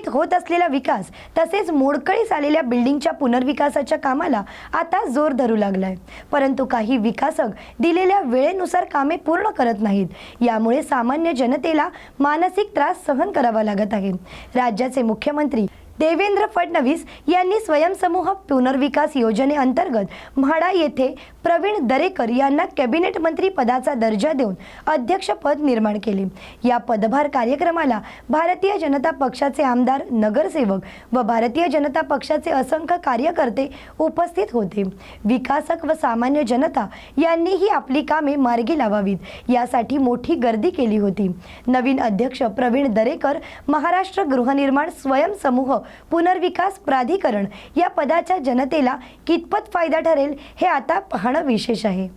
मुंबईत होत असलेला विकास तसेच मोडकळीस आलेल्या बिल्डिंगच्या पुनर्विकासाच्या कामाला आता जोर धरू लागलाय. परंतु काही विकासक दिलेल्या वेळेनुसार कामे पूर्ण करत नाहीत. यामुळे सामान्य जनतेला मानसिक त्रास सहन करावा लागत आहे. राज्याचे मुख्यमंत्री देवेंद्र फडणवीस यांनी स्वयंसमूह पुनर्विकास योजनेअंतर्गत म्हाडा येथे प्रवीण दरेकर यांना कॅबिनेट मंत्री पदाचा दर्जा देऊन अध्यक्षपद निर्माण केले. या पदभार कार्यक्रमाला भारतीय जनता पक्षाचे आमदार नगरसेवक व भारतीय जनता पक्षाचे असंख्य कार्यकर्ते उपस्थित होते. विकासक व सामान्य जनता यांनीही आपली कामे मार्गी लावावीत यासाठी मोठी गर्दी केली होती. नवीन अध्यक्ष प्रवीण दरेकर महाराष्ट्र गृहनिर्माण स्वयंसमूह पुनर्विकास प्राधिकरण या पदाच्या जनतेला कितपत फायदा ठरेल हे आता पाहणं विशेष आहे.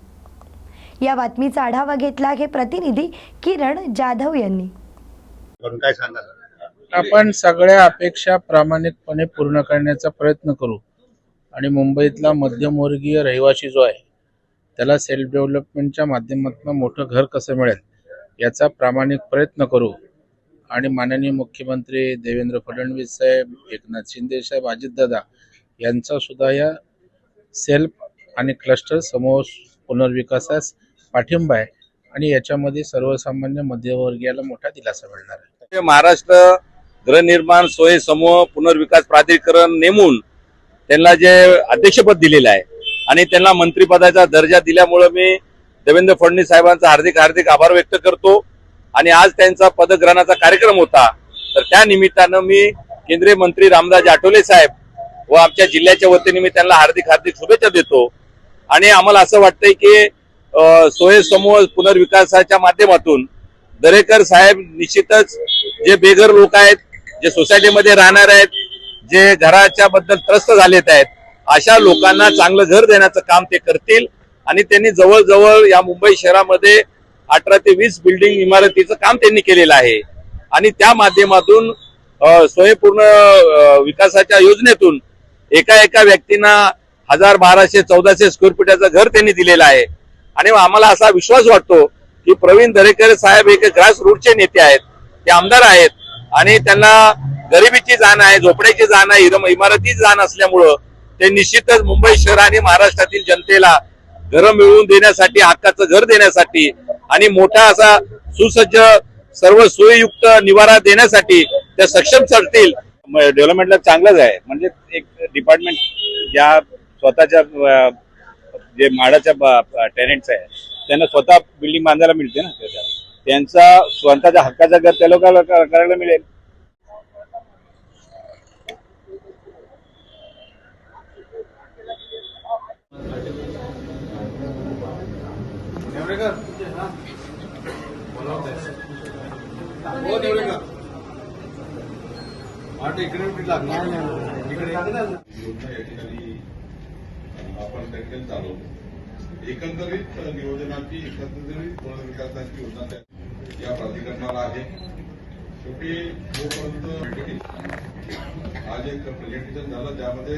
या बातमीचा आढावा घेतला आहे प्रतिनिधी किरण जाधव यांनी. आपण सगळ्या अपेक्षा प्रामाणिकपणे पूर्ण करण्याचा प्रयत्न करू. आणि मुंबईतला मध्यमवर्गीय रहिवासी जो आहे त्याला सेल्फ डेव्हलपमेंटच्या माध्यमातून मोठं घर कसं मिळेल याचा प्रामाणिक प्रयत्न करू. आणि माननीय मुख्यमंत्री देवेंद्र फडणवीस साहेब एकनाथ शिंदे साहेब अजितदादा यांचा सुद्धा या सेल्फ आणि क्लस्टर समूह पुनर्विकासास पाठिंबा आहे. आणि याच्यामध्ये सर्वसामान्य मध्यमवर्गीयाला मोठा दिलासा मिळणार आहे. महाराष्ट्र गृहनिर्माण सोय समूह पुनर्विकास प्राधिकरण नेमून त्यांना जे अध्यक्षपद दिलेलं आहे आणि त्यांना मंत्रिपदाचा दर्जा दिल्यामुळं मी देवेंद्र फडणवीस साहेबांचा हार्दिक हार्दिक आभार व्यक्त करतो. आणि आज त्यांचा पदग्रहणाचा कार्यक्रम होता. तर त्या निमित्तानं मी केंद्रीय मंत्री रामदास आठवले साहेब व आमच्या जिल्ह्याच्या वतीने मी त्यांना हार्दिक हार्दिक शुभेच्छा देतो. आणि आम्हाला असं वाटतंय की अं, सोय समूह पुनर्विकासाच्या माध्यमातून दरेकर साहेब निश्चितच जे बेघर लोक आहेत जे सोसायटीमध्ये राहणार आहेत जे घराच्या बद्दल त्रस्त झालेत आहेत अशा लोकांना चांगलं घर देण्याचं काम ते करतील. आणि त्यांनी जवळजवळ या मुंबई शहरामध्ये अठरा ते वीस बिल्डिंग इमारतीचं काम त्यांनी केलेलं आहे. आणि त्या माध्यमातून स्वयंपूर्ण विकासाच्या योजनेतून एका एका व्यक्तींना हजार बाराशे चौदाशे स्क्वेअर फुटाचं घर त्यांनी दिलेलं आहे. आणि आम्हाला असा विश्वास वाटतो की प्रवीण दरेकर साहेब एक ग्रास रूटचे नेते आहेत ते आमदार आहेत. आणि त्यांना गरिबीची जाण आहे झोपड्याची जाण आहे इमारतीची जाण असल्यामुळं ते निश्चितच मुंबई शहर आणि महाराष्ट्रातील जनतेला घरं मिळवून देण्यासाठी हक्काचं घर देण्यासाठी आणि मोठा असा सुसज्ज सर्व सोयीयुक्त निवारा देण्यासाठी त्या सक्षम ठरतील. डेव्हलपमेंटला चांगलंच आहे. म्हणजे एक डिपार्टमेंट ज्या स्वतःच्या जे माडाच्या टेनेंट्स आहे त्यांना स्वतः बिल्डिंग बांधायला मिळते ना त्याच्या त्यांचा स्वतःच्या हक्काचा घर त्या लोकांना करायला मिळेल. योजना या ठिकाणी आपण देखील चालवतो एकंदरीत नियोजनाची एकंदरीत पुनर्विकासाची योजना या प्राधिकरणाला आहे शेवटी जोपर्यंत आज एक प्रेझेंटेशन झालं त्यामध्ये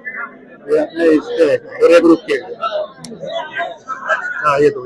हे आपले इथे ग्रुप के हा येतो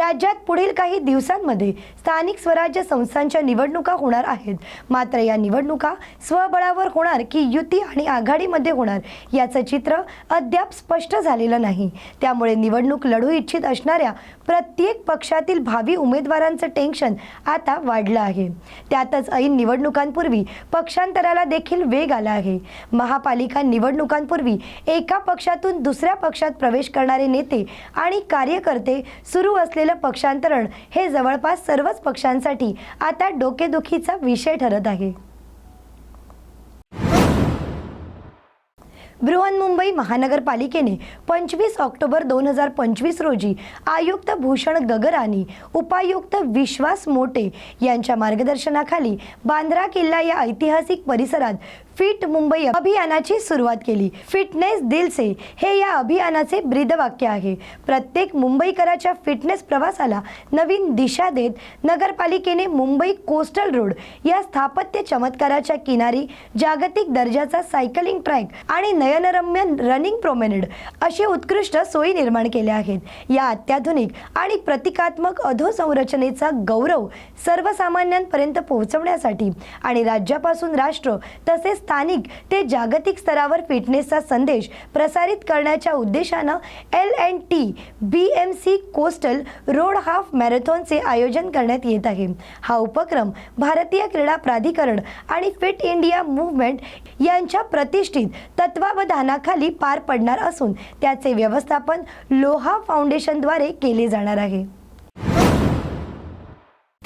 राज्यात पुढील काही दिवसांमध्ये स्थानिक स्वराज्य संस्थांच्या निवडणुका होणार आहेत. मात्र या निवडणुका स्वबळावर होणार की युती आणि आघाडीमध्ये होणार याचं चित्र अद्याप स्पष्ट झालेलं नाही. त्यामुळे निवडणूक लढू इच्छित असणाऱ्या प्रत्येक पक्षातील भावी उमेदवारांचं टेन्शन आता वाढलं आहे. त्यातच ऐन निवडणुकांपूर्वी पक्षांतराला देखील वेग आला आहे. महापालिका निवडणुकांपूर्वी एका पक्षातून दुसऱ्या पक्षात प्रवेश करणारे नेते आणि कार्यकर्ते सुरू असलेलं पक्षांतरण हे जवळपास सर्वच पक्षांसाठी आता डोकेदुखीचा विषय ठरत आहे. बृहन्मुंबई महानगरपालिकेने पंचवीस ऑक्टोबर दोन हजार पंचवीस रोजी आयुक्त भूषण गगरानी उपायुक्त विश्वास मोटे यांच्या मार्गदर्शनाखाली बांद्रा किल्ला या ऐतिहासिक परिसरात फिट मुंबई अभियानाची सुरुवात केली. फिटनेस दिल से हे या अभियानाचे ब्रीदवाक्य आहे. प्रत्येक मुंबईकराच्या फिटनेस प्रवासाला नवीन दिशा देत नगरपालिकेने मुंबई कोस्टल रोड या स्थापत्य चमत्काराच्या किनारी जागतिक दर्जाचा सायकलिंग ट्रॅक आणि नयनरम्य रनिंग प्रोमेनेड अशी उत्कृष्ट सोयी निर्माण केल्या आहेत. या अत्याधुनिक आणि प्रतिकात्मक अधोसंरचनेचा गौरव सर्वसामान्यांपर्यंत पोहोचवण्यासाठी आणि राज्यापासून राष्ट्र तसेच स्थानिक ते जागतिक स्तरावर फिटनेसचा संदेश प्रसारित करण्याच्या उद्देशानं L and T B M C coastal road half मॅरेथॉनचे आयोजन करण्यात येत आहे. हा उपक्रम भारतीय क्रीडा प्राधिकरण आणि फिट इंडिया मूवमेंट यांच्या प्रतिष्ठित तत्वावधानाखाली पार पडणार असून त्याचे व्यवस्थापन लोहा फाउंडेशनद्वारे केले जाणार आहे.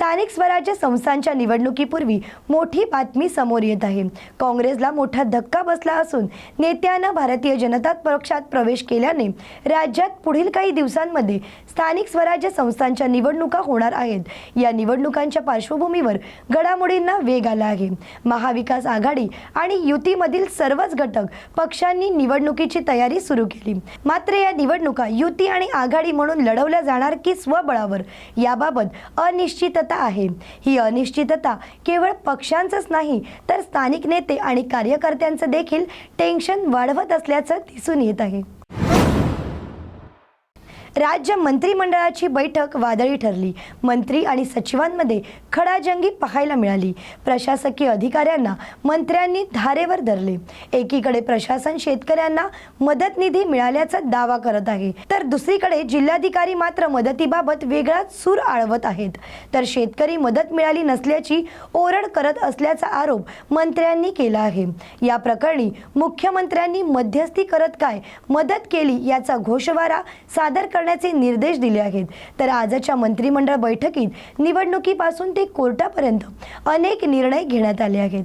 स्थानिक स्वराज्य संस्थांच्या निवडणुकीपूर्वी मोठी बातमी समोर येत आहे. काँग्रेसला मोठा धक्का बसला असून नेत्यानं भारतीय जनता पक्षात प्रवेश केल्याने राज्यात पुढील काही दिवसांमध्ये स्थानिक स्वराज्य संस्थांच्या निवडणुका होणार आहेत. या निवडणुकांच्या पार्श्वभूमीवर घडामोडींना वेग आला आहे. महाविकास आघाडी आणि युतीमधील सर्वच घटक पक्षांनी निवडणुकीची तयारी सुरू केली. मात्र या निवडणुका युती आणि आघाडी म्हणून लढवल्या जाणार की स्वबळावर याबाबत अनिश्चितता आहे. ही अनिश्चितता केवळ पक्षांचंच नाही तर स्थानिक नेते आणि कार्यकर्त्यांचं देखील टेन्शन वाढवत असल्याचं दिसून येत आहे. राज्य मंत्रिमंडळाची बैठक वादळी ठरली. मंत्री आणि सचिवांमध्ये खडाजंगी पाहायला मिळाली. प्रशासकीय अधिकाऱ्यांना मंत्र्यांनी धारेवर धरले. एकीकडे प्रशासन शेतकऱ्यांना मदत निधी मिळाल्याचा दावा करत आहे तर दुसरीकडे जिल्हाधिकारी मात्र मदतीबाबत वेगळाच सूर आळवत आहेत. तर शेतकरी मदत मिळाली नसल्याची ओरड करत असल्याचा आरोप मंत्र्यांनी केला आहे. या प्रकरणी मुख्यमंत्र्यांनी मध्यस्थी करत काय मदत केली याचा घोषवारा सादर करण्याचे निर्देश दिले आहेत. तर आजच्या मंत्रिमंडळ बैठकीत निवडणुकीपासून ते कोर्टापर्यंत अनेक निर्णय घेण्यात आले आहेत.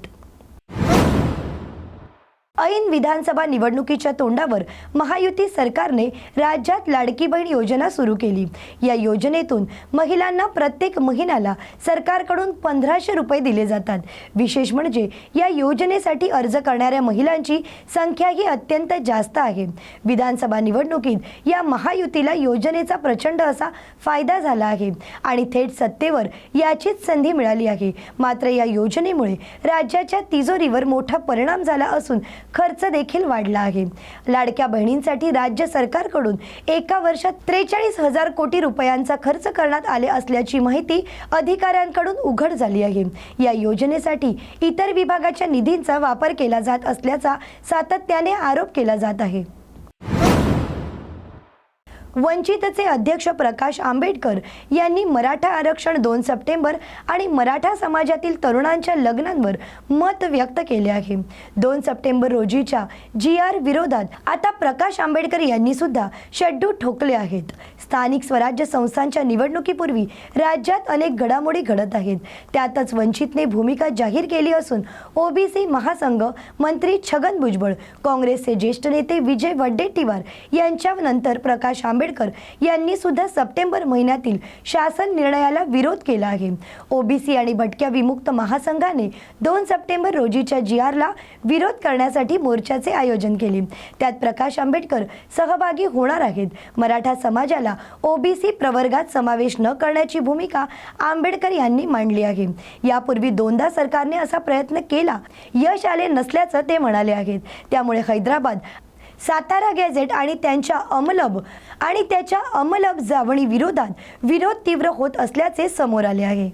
ऐन विधानसभा निवडणुकीच्या तोंडावर महायुती सरकारने राज्यात लाडकी बहीण योजना सुरू केली. या योजनेतून महिलांना प्रत्येक महिन्याला सरकारकडून पंधराशे रुपये दिले जातात. विशेष म्हणजे या योजनेसाठी अर्ज करणाऱ्या महिलांची संख्या ही अत्यंत जास्त आहे. विधानसभा निवडणुकीत या महायुतीला योजनेचा प्रचंड असा फायदा झाला आहे आणि थेट सत्तेवर याचीच संधी मिळाली आहे. मात्र या योजनेमुळे राज्याच्या तिजोरीवर मोठा परिणाम झाला असून खर्च देखील वाढला आहे. लाडक्या बहिणींसाठी राज्य सरकारकडून एका वर्षात त्रेचाळीस हजार कोटी रुपयांचा खर्च करण्यात आले असल्याची माहिती अधिकाऱ्यांकडून उघड झाली आहे. या योजनेसाठी इतर विभागाच्या निधींचा वापर केला जात असल्याचा सातत्याने आरोप केला जात आहे. वंचितचे अध्यक्ष प्रकाश आंबेडकर यांनी मराठा आरक्षण दोन सप्टेंबर आणि मराठा समाजातील तरुणांच्या लग्नांवर मत व्यक्त केले आहे. दोन सप्टेंबर रोजीच्या जी आर विरोधात आता प्रकाश आंबेडकर यांनी सुद्धा शड्डू ठोकले आहेत. स्थानिक स्वराज्य संस्थांच्या निवडणुकीपूर्वी राज्यात अनेक घडामोडी घडत आहेत. त्यातच वंचितने भूमिका जाहीर केली असून ओबीसी महासंघ मंत्री छगन भुजबळ काँग्रेसचे ज्येष्ठ नेते विजय वडेट्टीवार यांच्यानंतर प्रकाश आंबेडकर आंबेडकर यांनी सुद्धा सप्टेंबर महिन्यातील शासन निर्णयाला विरोध केला आहे. ओबीसी आणि भटक्या विमुक्त महासंघाने दोन सप्टेंबर रोजीच्या जी आरला विरोध करण्यासाठी मोर्चाचे आयोजन केले. त्यात प्रकाश आंबेडकर सहभागी होणार आहेत. मराठा समाजाला ओबीसी प्रवर्गात समावेश न करण्याची भूमिका आंबेडकर यांनी मांडली आहे. यापूर्वी दोनदा सरकारने असा प्रयत्न केला. यश आले नसल्याचं ते म्हणाले आहेत. त्यामुळे हैदराबाद सातारा गॅझेट आणि त्यांच्या अमलब आणि त्याच्या अमलब जावणी विरोधात विरोध तीव्र होत असल्याचे समोर आले आहे.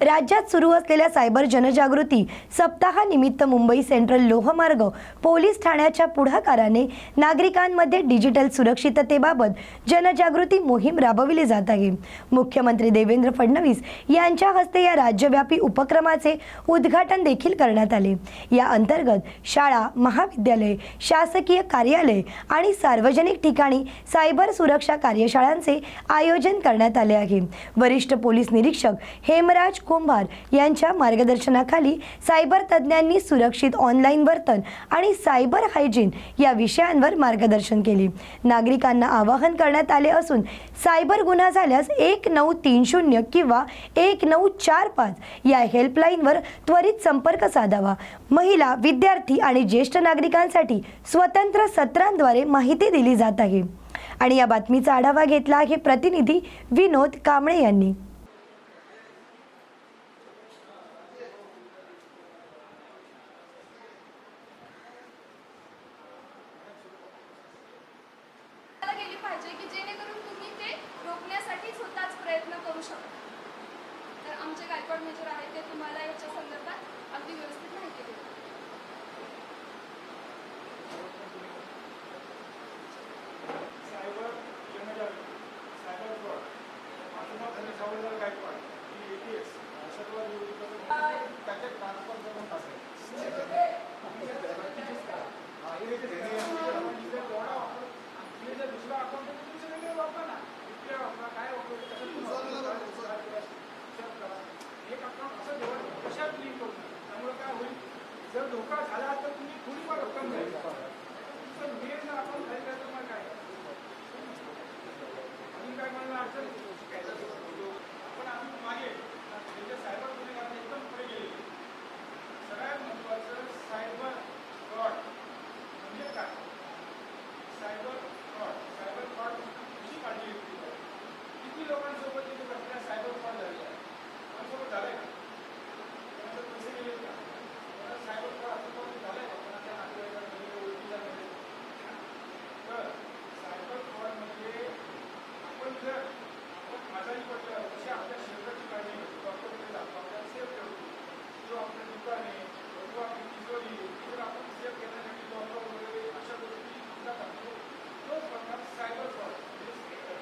राज्यात सुरू असलेल्या सायबर जनजागृती सप्ताहानिमित्त मुंबई सेंट्रल लोहमार्ग पोलीस ठाण्याच्या पुढाकाराने नागरिकांमध्ये डिजिटल सुरक्षिततेबाबत जनजागृती मोहीम राबविली जात आहे. मुख्यमंत्री देवेंद्र फडणवीस यांच्या हस्ते या राज्यव्यापी उपक्रमाचे उद्घाटन देखील करण्यात आले. या अंतर्गत शाळा महाविद्यालय शासकीय कार्यालय आणि सार्वजनिक ठिकाणी सायबर सुरक्षा कार्यशाळांचे आयोजन करण्यात आले आहे. वरिष्ठ पोलीस निरीक्षक हेमराज कुंभार यांच्या मार्गदर्शनाखाली सायबर तज्ज्ञांनी सुरक्षित ऑनलाईन वर्तन आणि सायबर हायजीन या विषयांवर मार्गदर्शन केले. नागरिकांना आवाहन करण्यात आले असून सायबर गुन्हा झाल्यास एक नऊ तीन शून्य किंवा एक नऊ चार पाच या हेल्पलाईनवर त्वरित संपर्क साधावा. महिला विद्यार्थी आणि ज्येष्ठ नागरिकांसाठी स्वतंत्र सत्रांद्वारे माहिती दिली जात आहे. आणि या बातमीचा आढावा घेतला आहे प्रतिनिधी विनोद कांबळे यांनी करायला गेली पाहिजे की जेणेकरून तुम्ही ते रोखण्यासाठी स्वतःच प्रयत्न करू शकता तर आमचे गायकवाड मेजर आहेत ते तुम्हाला याच्या संदर्भात अगदी व्यवस्थित माहिती देतील सायबर जनजागृती सायबर फ्रॉड माध्यमात आणि सावरकर गायकवाड ही एटीएस सर्व निवडणुकीचं त्याचे ट्रान्सफर करून टाकायचं हा, हे जे आहे, आपण जिथे कोणा वापरू, आणि जे दुसरा अकाउंट आहे ते दुसरे वेगळे वापरा ना UPI वापरा काय वापरू त्याच्यात तुम्ही वापरू, काय दुसरा करा, हिशोब करा. एक अकाउंट असं जेव्हा कशात लिंक होत नाही त्यामुळे काय होईल जर धोका झाला तर तुम्ही थोडीफार रक्कम द्यायची तुमचं मेन जर अकाउंट झाली तर मग काय अजून काय मला अडचण आहे? आपण आम्ही मागे म्हणजे सायबर गुन्हेगारांना एकदम पुढे गेले सगळ्यात महत्वाचं सायबर फ्रॉड म्हणजे काय सायबर फ्रॉड सायबर फ्रॉड कशी काळजी घेतली पाहिजे? किती लोकांसोबत तिथे घटना सायबर फ्रॉड झाली आहे आमच्यासोबत झालंय का कोणाचे पैसे गेले का कोणाचं सायबर फ्रॉड असं कोणी झालंय का कोणाच्या नातेवाईकांमध्ये ओळखीच्या मध्ये तर सायबर फ्रॉड म्हणजे आपण जर आपण आजारी पडलं तशी आपल्या शरीराची काळजी घेतो डॉक्टरकडे जातो आपल्याला सेफ ठेवतो जो आपलं दुकान आहे किंवा आपली तिजोरी आहे, ती जर आपण सेफ घेण्यासाठी डॉक्टर वगैरे अशा गोष्टी सुद्धा करतो तोच प्रकार cyber fraud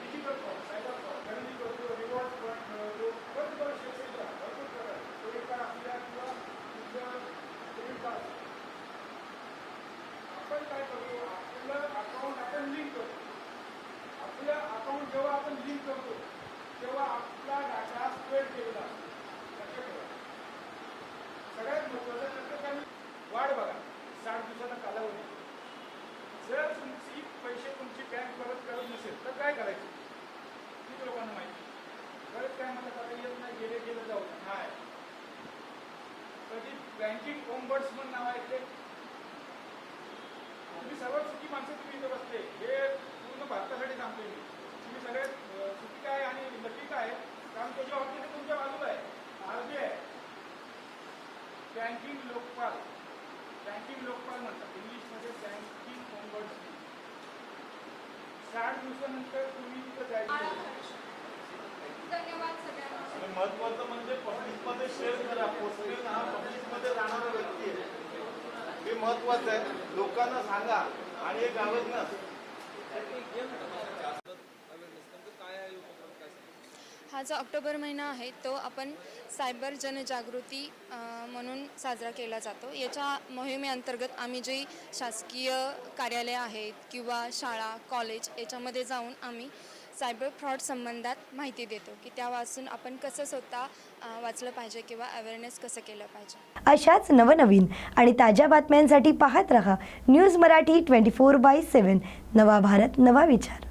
digital fraud cyber fraud खरेदी करतो रिवॉर्ड फ्रॉड मिळवतो बरेच बरेचसे क्षेत्र आहे, भरपूर प्रकार क्रेडिट कार्ड आपल्या किंवा तुमचं क्रेडिट कार्ड आपण काय करतो आपलं अकाउंट आपण लिंक करतो आपलं अकाउंट जेव्हा आपण लिंक करतो तेव्हा आपला डाटा स्प्रेड केलेला असतो लक्षात ठेवा. सगळ्यात महत्वाचं प्रत्येकाने वाढ बघा. साठ दिवसाचा कालावधी. जर तुमची पैसे तुमची बँक परत करत नसेल तर काय करायचं? किती लोकांना माहिती? परत काय म्हणतात आता? येत नाही गेले गेलं जाऊ नाही कधी? बँकिंग ओम्बड्समन नाव ऐकले तुम्ही सर्वात चुकी माणसं तुम्ही इथं बसले. हे पूर्ण भारतासाठी सांगतोय मी तुम्ही सगळ्यात अं, चुकीचं आहे आणि नक्की काय त्याच्या बाबतीत तुमच्या बाजूला आहे. RBI banking Lokpal banking Lokpal म्हणतात. इंग्लिशमध्ये बँकिंग ओम्बड्स साठ दिवसानंतर तुम्ही तिथं जायचं. धन्यवाद सगळ्यांना. महत्वाचं म्हणजे पब्लिकमध्ये शेअर करा. पोस्टमेन हा पब्लिकमध्ये राहणारा व्यक्ती आहे. हे महत्वाचं आहे. लोकांना सांगा. आणि एक आवडणं हा जो ऑक्टोबर महिना आहे तो आपण सायबर जनजागृती म्हणून साजरा केला जातो. याच्या मोहिमेअंतर्गत आम्ही जे शासकीय कार्यालय आहेत किंवा शाळा कॉलेज याच्यामध्ये जाऊन आम्ही सायबर फ्रॉड संबंधात माहिती देतो की त्या वाचून आपण कसं स्वतः वाचलं पाहिजे किंवा अवेअरनेस कसं केलं पाहिजे. अशाच नवनवीन आणि ताज्या बातम्यांसाठी पाहत रहा news Marathi twenty four by seven नवा भारत नवा विचार.